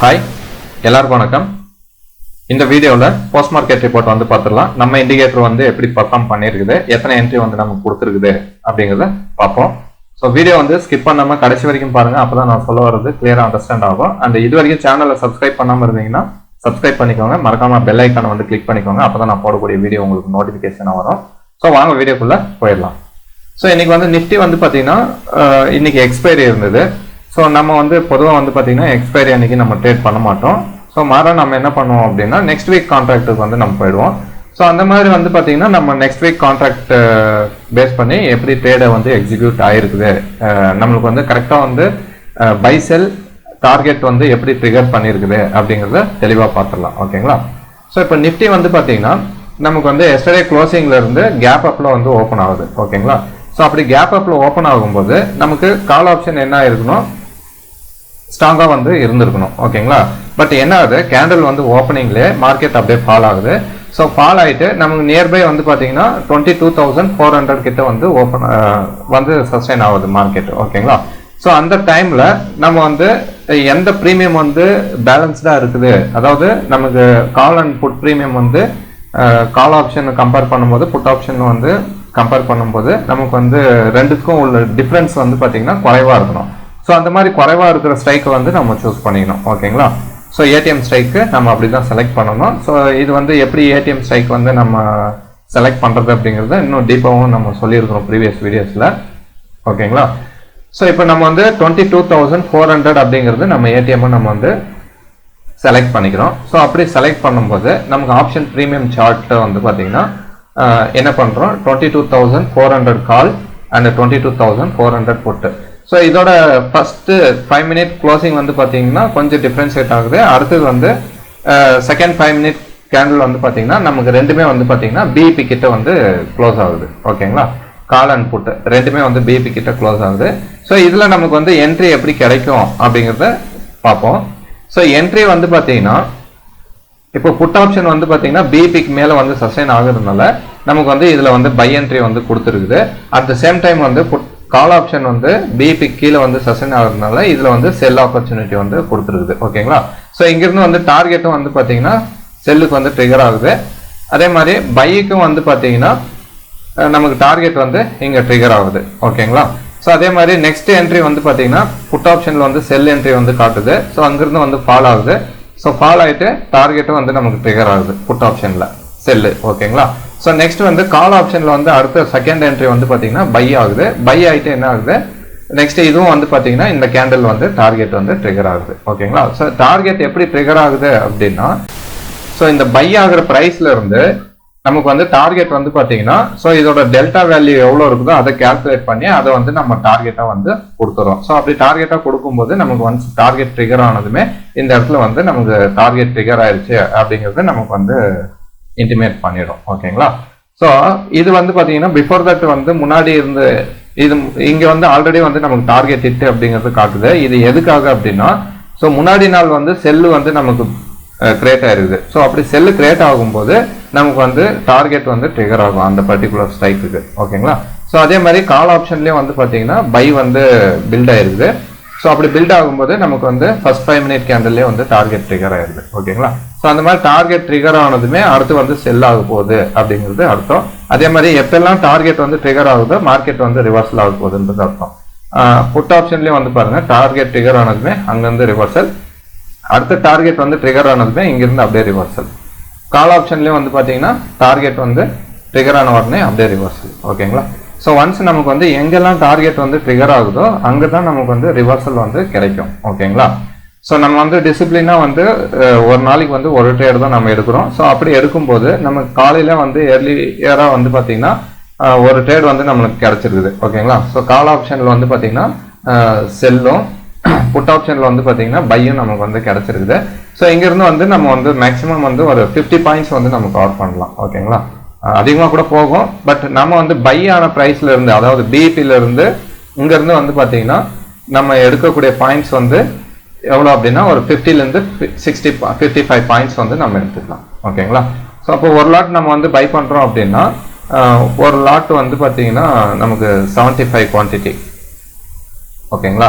Hi எல்லாருக்கும் வணக்கம். இந்த வீடியோவில் போஸ்ட் மார்க்கெட் ரிப்போர்ட் வந்து பார்த்துடலாம். நம்ம இண்டிகேட்டர் வந்து எப்படி பர்ஃபார்ம் பண்ணியிருக்குது எத்தனை என்ட்ரி வந்து நமக்கு கொடுத்துருக்குது அப்படிங்கிறத பார்ப்போம். ஸோ வீடியோ வந்து ஸ்கிப் பண்ணாமல் கடைசி வரைக்கும் பாருங்கள் அப்போ தான் நான் சொல்ல வர்றது கிளியராக அண்டர்ஸ்டாண்ட் ஆகும். அண்ட் இது வரைக்கும் சேனலை சப்ஸ்கிரைப் பண்ணாமல் இருந்தீங்கன்னா சப்ஸ்கிரைப் பண்ணிக்கோங்க. மறக்காம பெல் ஐக்கானை வந்து கிளிக் பண்ணிக்கோங்க. அப்போ தான் நான் போடக்கூடிய வீடியோ உங்களுக்கு நோட்டிஃபிகேஷனாக வரும். ஸோ வாங்க வீடியோக்குள்ளே போயிடலாம். ஸோ இன்னைக்கு வந்து நிஃப்டி வந்து பார்த்தீங்கன்னா இன்னைக்கு எக்ஸ்பைரி இருந்தது. ஸோ நம்ம வந்து பொதுவாக வந்து பார்த்தீங்கன்னா எக்ஸ்பைரி அன்னைக்கு நம்ம ட்ரேட் பண்ண மாட்டோம். ஸோ மாற நம்ம என்ன பண்ணுவோம் அப்படின்னா நெக்ஸ்ட் வீக் கான்ட்ராக்ட்டுக்கு வந்து நம்ம போயிடுவோம். ஸோ அந்த மாதிரி வந்து பார்த்தீங்கன்னா நம்ம நெக்ஸ்ட் வீக் கான்ட்ராக்ட் பேஸ் பண்ணி எப்படி ட்ரேடை வந்து எக்ஸிக்யூட் ஆகிருக்குது நம்மளுக்கு வந்து கரெக்டாக வந்து பை செல் டார்கெட் வந்து எப்படி ட்ரிகர் பண்ணியிருக்குது அப்படிங்கிறத தெளிவாக பார்த்துடலாம் ஓகேங்களா ஸோ இப்போ நிஃப்டி வந்து பார்த்தீங்கன்னா நமக்கு வந்து எஸ்டர்டே க்ளோசிங்லேருந்து கேப் அப்பில் வந்து ஓப்பன் ஆகுது. ஓகேங்களா ஸோ அப்படி கேப் அப்பில் ஓப்பன் ஆகும்போது நமக்கு கால் ஆப்ஷன் என்ன இருக்கணும் ஸ்ட்ராங்காக வந்து இருந்திருக்கணும். ஓகேங்களா? பட் என்ன ஆகுது கேண்டில் வந்து ஓப்பனிங்லேயே மார்க்கெட் அப்படியே ஃபால் ஆகுது. ஸோ ஃபால் ஆகிட்டு நமக்கு நியர்பை வந்து பார்த்தீங்கன்னா twenty two thousand four hundred கிட்ட வந்து ஓப்பன் வந்து சஸ்டைன் ஆகுது மார்க்கெட் ஓகேங்களா? ஸோ அந்த டைமில் நம்ம வந்து எந்த ப்ரீமியம் வந்து பேலன்ஸ்டாக இருக்குது? அதாவது நமக்கு கால் அண்ட் புட் ப்ரீமியம் வந்து கால் ஆப்ஷன் கம்பேர் பண்ணும்போது புட் ஆப்ஷன் வந்து கம்பேர் பண்ணும்போது நமக்கு வந்து ரெண்டுக்கும் உள்ள டிஃப்ரென்ஸ் வந்து பார்த்தீங்கன்னா குறைவாக இருக்கணும். ஸோ அந்த மாதிரி குறைவாக இருக்கிற ஸ்ட்ரைக்கை வந்து நம்ம சூஸ் பண்ணிக்கணும். ஓகேங்களா ஸோ ஏடிஎம் ஸ்ட்ரைக்கு நம்ம அப்படி தான் செலக்ட் பண்ணணும். ஸோ இது வந்து எப்படி ஏடிஎம் ஸ்ட்ரைக் வந்து நம்ம செலக்ட் பண்ணுறது அப்படிங்கிறத இன்னும் டீப்பாகவும் நம்ம சொல்லியிருக்கிறோம் ப்ரீவியஸ் வீடியோஸில் ஓகேங்களா ஸோ இப்போ நம்ம வந்து twenty two thousand four hundred அப்படிங்கிறது நம்ம ஏடிஎம்மை நம்ம வந்து செலக்ட் பண்ணிக்கிறோம். ஸோ அப்படி செலக்ட் பண்ணும்போது நமக்கு ஆப்ஷன் ப்ரீமியம் சார்ட்டை வந்து பார்த்தீங்கன்னா என்ன பண்ணுறோம் twenty two thousand four hundred call and twenty two thousand four hundred போட்டு ஸோ இதோட ஃபஸ்ட்டு ஃபைவ் மினிட் க்ளோசிங் வந்து பார்த்தீங்கன்னா கொஞ்சம் டிஃப்ரென்ஷியேட் ஆகுது. அடுத்தது வந்து செகண்ட் ஃபைவ் மினிட் கேண்டில் வந்து பார்த்தீங்கன்னா நமக்கு ரெண்டுமே வந்து பார்த்தீங்கன்னா பிபி கிட்ட வந்து க்ளோஸ் ஆகுது. ஓகேங்களா கால் அண்ட் புட்டு ரெண்டுமே வந்து பிபி கிட்ட க்ளோஸ் ஆகுது. ஸோ இதில் நமக்கு வந்து என்ட்ரி எப்படி கிடைக்கும் அப்படிங்கிறத பார்ப்போம். ஸோ என்ட்ரி வந்து பார்த்தீங்கன்னா இப்போ புட் ஆப்ஷன் வந்து பார்த்தீங்கன்னா பிபிக்கு மேலே வந்து சஸ்டைன் ஆகுறதுனால நமக்கு வந்து இதில் வந்து பை என்ட்ரி வந்து கொடுத்துருக்குது. அட் த சேம் டைம் வந்து புட் கால் ஆப்ஷன் வந்து பிபி கீழே வந்து சஸ்டைன் ஆகுறதுனால இதில் வந்து செல் ஆப்பர்ச்சுனிட்டி வந்து கொடுத்துருக்குது. ஓகேங்களா? ஸோ இங்கிருந்து வந்து டார்கெட்டும் வந்து பார்த்தீங்கன்னா செல்லுக்கு வந்து ட்ரிகர் ஆகுது. அதே மாதிரி பைக்கும் வந்து பார்த்தீங்கன்னா நமக்கு டார்கெட் வந்து இங்கே ட்ரிகர் ஆகுது. ஓகேங்களா? ஸோ அதே மாதிரி நெக்ஸ்ட் என்ட்ரி வந்து பார்த்தீங்கன்னா புட் ஆப்ஷனில் வந்து செல் என்ட்ரி வந்து காட்டுது. ஸோ அங்கிருந்து வந்து ஃபால் ஆகுது. ஸோ ஃபால் ஆகிட்டு டார்கெட்டும் வந்து நமக்கு ட்ரிகர் ஆகுது புட் ஆப்ஷனில் செல்லு ஓகேங்களா? ஸோ நெக்ஸ்ட் வந்து கால் ஆப்ஷனில் வந்து அடுத்த செகண்ட் என்ட்ரி வந்து பார்த்தீங்கன்னா பை ஆகுது. பை ஆகிட்டு என்ன ஆகுது? நெக்ஸ்ட் இதுவும் வந்து பார்த்தீங்கன்னா இந்த கேண்டில் வந்து டார்கெட் வந்து ட்ரிகர் ஆகுது. ஓகேங்களா ஸோ டார்கெட் எப்படி ட்ரிகர் ஆகுது அப்படின்னா ஸோ இந்த பை ஆகிற ப்ரைஸ்ல இருந்து நமக்கு வந்து டார்கெட் வந்து பார்த்தீங்கன்னா ஸோ இதோட டெல்டா வேல்யூ எவ்வளோ இருக்குதோ அதை கால்குலேட் பண்ணி அதை வந்து நம்ம டார்கெட்டாக வந்து கொடுத்துறோம். ஸோ அப்படி டார்கெட்டாக கொடுக்கும்போது நமக்கு ஒன்ஸ் டார்கெட் ட்ரிகர் ஆனதுமே இந்த இடத்துல வந்து நமக்கு டார்கெட் ட்ரிகர் ஆயிடுச்சு அப்படிங்கிறது நமக்கு வந்து இன்டிமேட் பண்ணிடும். ஓகேங்களா ஸோ இது வந்து பார்த்தீங்கன்னா பிஃபோர் தட் வந்து முன்னாடி இருந்து இது இங்கே வந்து ஆல்ரெடி வந்து நமக்கு டார்கெட் இட்டு அப்படிங்கிறது காட்டுது. இது எதுக்காக அப்படின்னா ஸோ முன்னாடி நாள் வந்து செல்லு வந்து நமக்கு கிரியேட் ஆயிருக்குது ஸோ அப்படி செல்லு கிரியேட் ஆகும்போது நமக்கு வந்து டார்கெட் வந்து ட்ரிகர் ஆகும் அந்த பர்டிகுலர் ஸ்ட்ரைக்குக்கு ஓகேங்களா ஸோ அதே மாதிரி கால் ஆப்ஷன்லேயும் வந்து பார்த்தீங்கன்னா பை வந்து பில்ட் ஆயிருக்குது ஸோ அப்படி பில்ட் ஆகும்போது நமக்கு வந்து ஃபர்ஸ்ட் ஃபைவ் மினிட் கேண்டல்லே வந்து டார்கெட் ட்ரிகர் ஆயிருது ஓகேங்களா ஸோ அந்த மாதிரி டார்கெட் ட்ரிகர் ஆனதுமே அடுத்து வந்து செல் ஆக போகுது அப்படிங்கிறது அர்த்தம். அதே மாதிரி எப்பெல்லாம் டார்கெட் வந்து ட்ரிகர் ஆகுதோ மார்க்கெட் வந்து ரிவர்சல் ஆக போகுதுன்றது அர்த்தம். புட் ஆப்ஷன்லேயும் வந்து பாருங்க. டார்கெட் ட்ரிகர் ஆனதுமே அங்கேருந்து ரிவர்சல் அடுத்த டார்கெட் வந்து ட்ரிகர் ஆனதுமே இங்கிருந்து அப்படியே ரிவர்சல் கால் ஆப்ஷன்லேயும் வந்து பார்த்தீங்கன்னா டார்கெட் வந்து ட்ரிகர் ஆன உடனே அப்படியே ரிவர்சல் ஓகேங்களா ஸோ ஒன்ஸ் நமக்கு வந்து எங்கெல்லாம் டார்கெட் வந்து ட்ரிகர் ஆகுதோ அங்கே தான் நமக்கு வந்து ரிவர்சல் வந்து கிடைக்கும். ஓகேங்களா ஸோ நம்ம வந்து டிசிப்ளினாக வந்து ஒரு நாளைக்கு வந்து ஒரு ட்ரேடு தான் நம்ம எடுக்கிறோம். ஸோ அப்படி எடுக்கும்போது நம்ம காலையில் வந்து ஏர்லியராக வந்து பார்த்தீங்கன்னா ஒரு ட்ரேட் வந்து நம்மளுக்கு கிடச்சிருக்குது. ஓகேங்களா ஸோ கால் ஆப்ஷனில் வந்து பார்த்தீங்கன்னா செல்லும். புட் ஆப்ஷனில் வந்து பார்த்தீங்கன்னா பையும் நமக்கு வந்து கிடச்சிருக்குது. ஸோ இங்கேருந்து வந்து நம்ம வந்து மேக்ஸிமம் வந்து ஒரு ஃபிஃப்டி பாயிண்ட்ஸ் வந்து நம்ம கவர் பண்ணலாம். ஓகேங்களா அதிகமாக கூட போகும். பட் நம்ம வந்து பை ஆன ப்ரைஸ்ல இருந்து அதாவது பிஇபில இருந்து இங்கேருந்து வந்து பார்த்தீங்கன்னா நம்ம எடுக்கக்கூடிய பாயிண்ட்ஸ் வந்து எவ்வளோ அப்படின்னா ஒரு ஃபிஃப்டிலேருந்து சிக்ஸ்டி ஃபிஃப்டி ஃபைவ் பாயிண்ட்ஸ் வந்து நம்ம எடுத்துக்கலாம். ஓகேங்களா ஸோ அப்போ ஒரு லாட் நம்ம வந்து பை பண்ணுறோம் அப்படின்னா ஒரு லாட் வந்து பார்த்தீங்கன்னா நமக்கு செவன்ட்டி ஃபைவ் குவான்டிட்டி ஓகேங்களா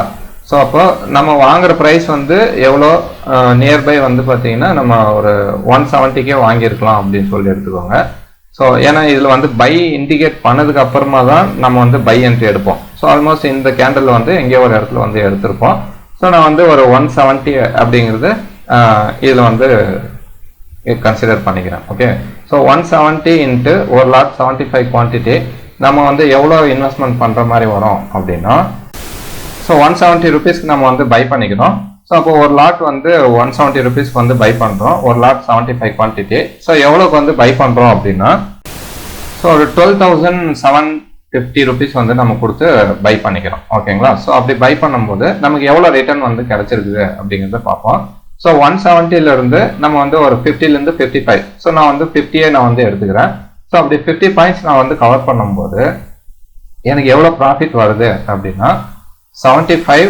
ஸோ அப்போ நம்ம வாங்குற ப்ரைஸ் வந்து எவ்வளோ நியர்பை வந்து பார்த்தீங்கன்னா நம்ம ஒரு ஒன் செவன்ட்டிக்கே வாங்கியிருக்கலாம் அப்படின்னு சொல்லி எடுத்துக்கோங்க. ஸோ ஏன்னா இதில் வந்து பை இண்டிகேட் பண்ணதுக்கு அப்புறமா தான் நம்ம வந்து பை என்ட்ரி எடுப்போம். ஸோ ஆல்மோஸ்ட் இந்த கேண்டில் வந்து எங்கேயோ ஒரு இடத்துல வந்து எடுத்திருப்போம். ஸோ நான் வந்து ஒரு ஒன் செவன்ட்டி அப்படிங்கிறது இதில் வந்து கன்சிடர் பண்ணிக்கிறேன். Okay so one seventy into ஒரு லாட் செவன்ட்டி ஃபைவ் குவான்டிட்டி நம்ம வந்து எவ்வளோ இன்வெஸ்ட்மெண்ட் பண்ணுற மாதிரி வரும் அப்படின்னா ஸோ ஒன் செவன்ட்டி ருபீஸ்க்கு நம்ம வந்து பை பண்ணிக்கிறோம். ஸோ அப்போ ஒரு லாட் வந்து ஒன் செவன்ட்டி ருபீஸ்க்கு வந்து பை பண்ணுறோம் ஒரு lot seventy five quantity so எவ்வளோக்கு வந்து பை பண்ணுறோம் அப்படின்னா ஸோ ஒரு twelve thousand seven fifty rupees வந்து நம்ம கொடுத்து பை பண்ணிக்கிறோம். ஓகேங்களா ஸோ அப்படி பை பண்ணும்போது நமக்கு எவ்வளோ ரிட்டர்ன் வந்து கிடைச்சிருக்குது அப்படிங்கிறத பார்ப்போம். ஸோ ஒன் செவன்ட்டிலேருந்து நம்ம வந்து ஒரு ஃபிஃப்டிலேருந்து ஃபிஃப்டி ஃபைவ் ஸோ நான் வந்து ஃபிஃப்டியே நான் வந்து எடுத்துக்கிறேன். ஸோ அப்படி ஃபிஃப்டி பாயிண்ட்ஸ் நான் வந்து கவர் பண்ணும்போது எனக்கு எவ்வளோ ப்ராஃபிட் வருது அப்படின்னா seventy five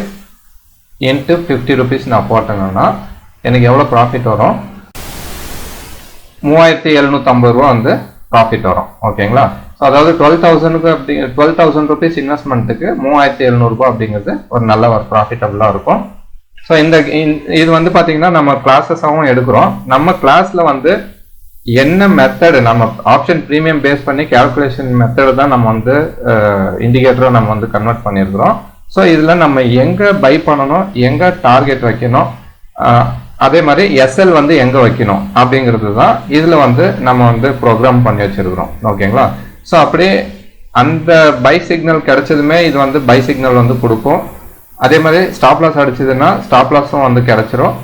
into fifty rupees நான் போட்டேங்கன்னா எனக்கு எவ்வளோ ப்ராஃபிட் வரும்? மூவாயிரத்தி எழுநூற்றம்பது ரூபா வந்து ப்ராஃபிட் வரும். ஓகேங்களா ஸோ அதாவது டுவெல் தௌசண்ட்க்கு அப்படி டுவெல் தௌசண்ட் ருபீஸ் இன்வெஸ்ட்மெண்ட்டுக்கு மூவாயிரத்தி எழுநூறுபா அப்படிங்கிறது ஒரு நல்ல ஒரு ப்ராஃபிட்டபுளாக இருக்கும். ஸோ இந்த இது வந்து பார்த்தீங்கன்னா நம்ம கிளாஸஸாகவும் எடுக்கிறோம். நம்ம கிளாஸில் வந்து என்ன மெத்தடு நம்ம ஆப்ஷன் ப்ரீமியம் பேஸ் பண்ணி கால்குலேஷன் மெத்தடு தான் நம்ம வந்து இண்டிகேட்டராக நம்ம வந்து கன்வெர்ட் பண்ணியிருக்கிறோம். ஸோ இதில் நம்ம எங்கே பை பண்ணணும் எங்கே டார்கெட் வைக்கணும் அதே மாதிரி எஸ்எல் வந்து எங்கே வைக்கணும் அப்படிங்கிறது தான் இதில் வந்து நம்ம வந்து ப்ரோக்ராம் பண்ணி வச்சிருக்கிறோம். ஓகேங்களா ஸோ அப்படியே அந்த பை சிக்னல் கிடைச்சதுமே இது வந்து பை சிக்னல் வந்து கொடுக்கும். அதே மாதிரி ஸ்டாப் லாஸ் அடிச்சதுன்னா ஸ்டாப் லாஸும் வந்து கிடைச்சிரும்.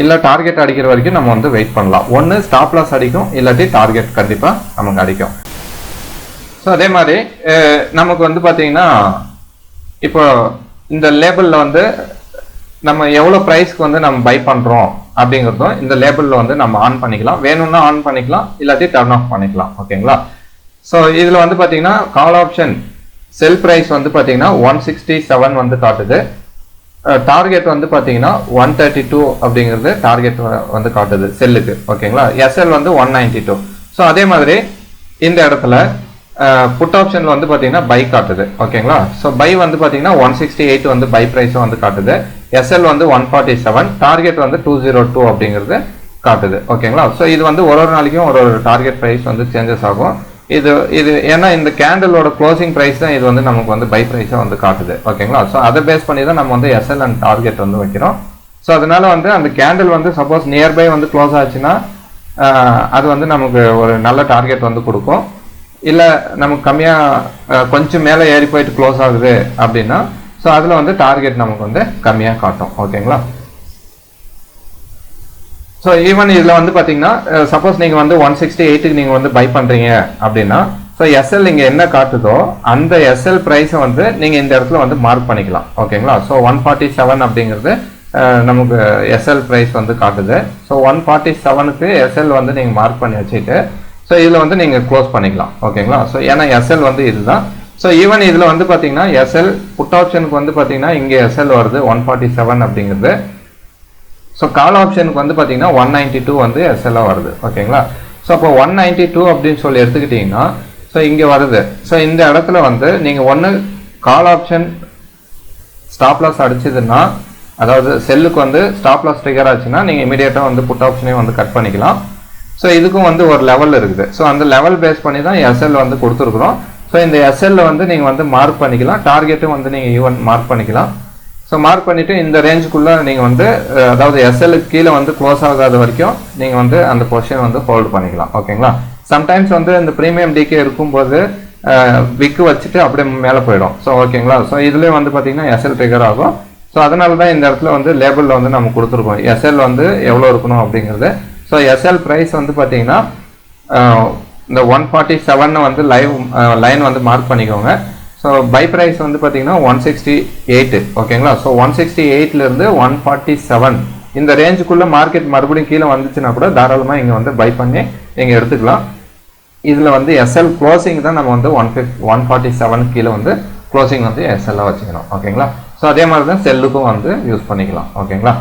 இல்லை டார்கெட் அடிக்கிற வரைக்கும் நம்ம வந்து வெயிட் பண்ணலாம். ஒன்று ஸ்டாப் லாஸ் அடிக்கும். இல்லாட்டி டார்கெட் கண்டிப்பாக நமக்கு அடிக்கும். ஸோ அதே மாதிரி நமக்கு வந்து பார்த்தீங்கன்னா இப்போ இந்த லேபிளில் வந்து நம்ம எவ்வளோ ப்ரைஸ்க்கு வந்து நம்ம பை பண்ணுறோம் அப்படிங்கிறதும் இந்த லேபிளில் வந்து நம்ம ஆன் பண்ணிக்கலாம். வேணும்னா ஆன் பண்ணிக்கலாம் இல்லாட்டி டர்ன் ஆஃப் பண்ணிக்கலாம். ஓகேங்களா ஸோ இதில் வந்து பார்த்தீங்கன்னா கால் ஆப்ஷன் செல் ப்ரைஸ் வந்து பார்த்தீங்கன்னா ஒன் சிக்ஸ்டி செவன் வந்து காட்டுது. டார்கெட் வந்து பார்த்தீங்கன்னா ஒன் தேர்ட்டி டூ அப்படிங்கிறது டார்கெட் வந்து காட்டுது செல்லுக்கு ஓகேங்களா எஸ்எல் வந்து ஒன் நைன்டி டூ ஸோ அதே மாதிரி இந்த இடத்துல புட் ஆப்ஷன்ல வந்து பார்த்தீங்கன்னா பை காட்டுது. ஓகேங்களா ஸோ பை வந்து பார்த்தீங்கன்னா ஒன் சிக்ஸ்டி எயிட் வந்து பை ப்ரைஸும் வந்து காட்டுது. எஸ்எல் வந்து ஒன் ஃபார்ட்டி செவன் டார்கெட் வந்து டூ ஜீரோ டூ அப்படிங்கிறது காட்டுது. ஓகேங்களா ஸோ இது வந்து ஒரு ஒரு நாளைக்கும் ஒரு ஒரு டார்கெட் ப்ரைஸ் வந்து சேஞ்சஸ் ஆகும். இது இது ஏன்னா இந்த கேண்டலோட க்ளோசிங் ப்ரைஸ் தான் இது வந்து நமக்கு வந்து பை ப்ரைஸாக வந்து காட்டுது. ஓகேங்களா ஸோ அதை பேஸ் பண்ணி தான் நம்ம வந்து எஸ்எல் அண்ட் டார்கெட் வந்து வைக்கிறோம். ஸோ அதனால வந்து அந்த கேண்டில் வந்து சப்போஸ் நியர்பை வந்து க்ளோஸ் ஆச்சுன்னா அது வந்து நமக்கு ஒரு நல்ல டார்கெட் வந்து கொடுக்கும். இல்லை நமக்கு கம்மியாக கொஞ்சம் மேலே ஏறி போயிட்டு க்ளோஸ் ஆகுது அப்படின்னா ஸோ அதில் வந்து டார்கெட் நமக்கு வந்து கம்மியாக காட்டும். ஓகேங்களா ஸோ ஈவன் இதில் வந்து பார்த்தீங்கன்னா சப்போஸ் நீங்கள் வந்து ஒன் சிக்ஸ்டி எயிட்டுக்கு நீங்கள் வந்து பை பண்ணுறீங்க அப்படின்னா ஸோ எஸ்எல் இங்கே என்ன காட்டுதோ அந்த எஸ்எல் ப்ரைஸை வந்து நீங்கள் இந்த இடத்துல வந்து மார்க் பண்ணிக்கலாம். ஓகேங்களா ஸோ ஒன் ஃபார்ட்டி செவன் அப்படிங்கிறது நமக்கு எஸ்எல் ப்ரைஸ் வந்து காட்டுது. ஸோ ஒன் ஃபார்ட்டி செவனுக்கு எஸ்எல் வந்து நீங்கள் மார்க் பண்ணி வச்சுட்டு ஸோ இதில் வந்து நீங்கள் க்ளோஸ் பண்ணிக்கலாம். ஓகேங்களா ஸோ ஏன்னா எஸ்எல் வந்து இதுதான். ஸோ ஈவன் இதில் வந்து பார்த்தீங்கன்னா எஸ்எல் புட் ஆப்ஷனுக்கு வந்து பார்த்தீங்கன்னா இங்கே எஸ்எல் வருது ஒன் ஃபார்ட்டி செவன் அப்படிங்கிறது. ஸோ கால் ஆப்ஷனுக்கு வந்து பார்த்தீங்கன்னா ஒன் நைன்டி டூ வந்து எஸ்எல்லாக வருது. ஓகேங்களா ஸோ அப்போ ஒன் நைன்டி டூ அப்படின்னு சொல்லி எடுத்துக்கிட்டிங்கன்னா ஸோ இங்கே வருது. ஸோ இந்த இடத்துல வந்து நீங்கள் ஒன்று கால் ஆப்ஷன் ஸ்டாப் லாஸ் அடிச்சதுன்னா அதாவது செல்லுக்கு வந்து ஸ்டாப் லாஸ் ட்ரிகர் ஆச்சுன்னா நீங்கள் இமீடியட்டாக வந்து புட் ஆப்ஷனே வந்து கட் பண்ணிக்கலாம். ஸோ இதுக்கும் வந்து ஒரு லெவல் இருக்குது. ஸோ அந்த லெவல் பேஸ் பண்ணி தான் எஸ்எல் வந்து கொடுத்துருக்குறோம். ஸோ இந்த எஸ்எல்ல வந்து நீங்கள் வந்து மார்க் பண்ணிக்கலாம். டார்கெட்டும் வந்து நீங்கள் ஈவன் மார்க் பண்ணிக்கலாம். ஸோ மார்க் பண்ணிவிட்டு இந்த ரேஞ்சுக்குள்ளே நீங்கள் வந்து அதாவது எஸ்எல்லுக்கு கீழே வந்து க்ளோஸ் ஆகாத வரைக்கும் நீங்கள் வந்து அந்த பொசிஷன் வந்து ஹோல்டு பண்ணிக்கலாம். ஓகேங்களா சம்டைம்ஸ் வந்து இந்த ப்ரீமியம் டிகே இருக்கும்போது விக்கு வச்சுட்டு அப்படியே மேலே போயிடும். ஸோ ஓகேங்களா ஸோ இதுலேயே வந்து பார்த்தீங்கன்னா எஸ்எல் ட்ரிகர் ஆகும். ஸோ அதனால தான் இந்த இடத்துல வந்து லேபிளில் வந்து நம்ம கொடுத்துருக்கோம். எஸ்எல் வந்து எவ்வளோ இருக்கணும் அப்படிங்கிறது. ஸோ எஸ்எல் ப்ரைஸ் வந்து பார்த்தீங்கன்னா இந்த ஒன் ஃபார்ட்டி செவன் வந்து லைவ் லைன் வந்து மார்க் பண்ணிக்கோங்க. ஸோ பை ப்ரைஸ் வந்து பார்த்தீங்கன்னா ஒன் சிக்ஸ்டி எயிட்டு ஓகேங்களா ஸோ ஒன் சிக்ஸ்டி எயிட்லேருந்து ஒன் ஃபார்ட்டி செவன் இந்த ரேஞ்சுக்குள்ளே மார்க்கெட் மறுபடியும் கீழே வந்துச்சுன்னா கூட தாராளமாக இங்கே வந்து பை பண்ணி நீங்கள் எடுத்துக்கலாம். இதில் வந்து எஸ்எல் க்ளோசிங் தான் நம்ம வந்து one fifty one forty seven கீழே வந்து க்ளோசிங் வந்து எஸ்எல்லாக வச்சுக்கணும் ஓகேங்களா ஸோ அதே மாதிரி தான் செல்லுக்கும் வந்து யூஸ் பண்ணிக்கலாம் ஓகேங்களா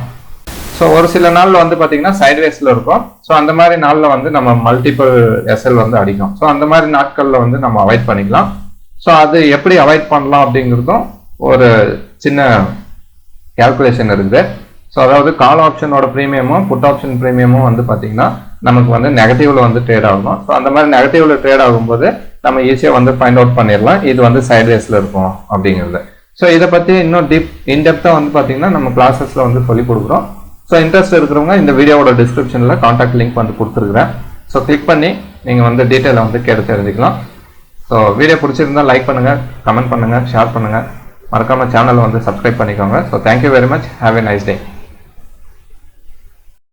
ஸோ ஒரு சில நாளில் வந்து பார்த்தீங்கன்னா சைட்வேஸில் இருக்கும். ஸோ அந்த மாதிரி நாளில் வந்து நம்ம மல்டிபிள் எஸ்எல் வந்து அடிக்கும். ஸோ அந்த மாதிரி நாட்களில் வந்து நம்ம அவாய்ட் பண்ணிக்கலாம். ஸோ அது எப்படி அவாய்ட் பண்ணலாம் அப்படிங்கிறதும் ஒரு சின்ன கேல்குலேஷன் இருக்குது. ஸோ அதாவது கால் ஆப்ஷனோட ப்ரீமியமும் புட் ஆப்ஷன் ப்ரீமியமும் வந்து பார்த்தீங்கன்னா நமக்கு வந்து நெகட்டிவ்ல வந்து ட்ரேட் ஆகணும் ஸோ அந்த மாதிரி நெகட்டிவ்ல ட்ரேட் ஆகும்போது நம்ம ஈஸியாக வந்து ஃபைண்ட் அவுட் பண்ணிடலாம். இது வந்து சைட்வேஸில் இருக்கும் அப்படிங்கிறது. ஸோ இதை பற்றி இன்னும் டீப் இன்டெப்த்தாக வந்து பார்த்தீங்கன்னா நம்ம கிளாஸஸில் வந்து சொல்லிக் கொடுக்குறோம். ஸோ இன்ட்ரெஸ்ட் இருக்கிறவங்க இந்த வீடியோவோட டிஸ்கிரிப்ஷனில் காண்டாக்ட் லிங்க் வந்து கொடுத்துருக்குறேன். ஸோ கிளிக் பண்ணி நீங்கள் வந்து டீட்டெயிலை வந்து கேட்டு தெரிஞ்சுக்கலாம். ஸோ வீடியோ பிடிச்சிருந்தா லைக் பண்ணுங்கள் கமெண்ட் பண்ணுங்கள் ஷேர் பண்ணுங்கள் மறக்காமல் சேனலை வந்து சப்ஸ்கிரைப் பண்ணிக்கோங்க. So thank you very much have a nice day